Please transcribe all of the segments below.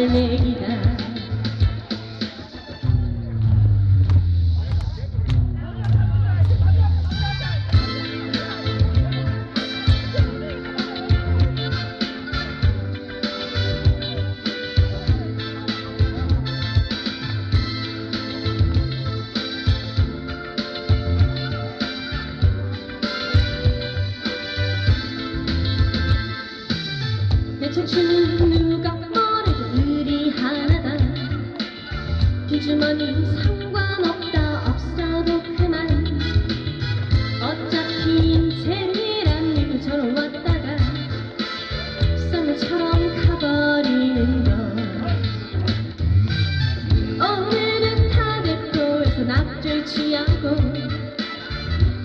hayalle gider 주머니 상관없다 없어도 그만. 어차피 인생이란 님처럼 왔다가 썸처럼 가버리는 거. 오늘은 타대포에서 낙줄 취하고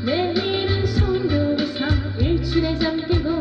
내일은 송도에서 일출에 잠기고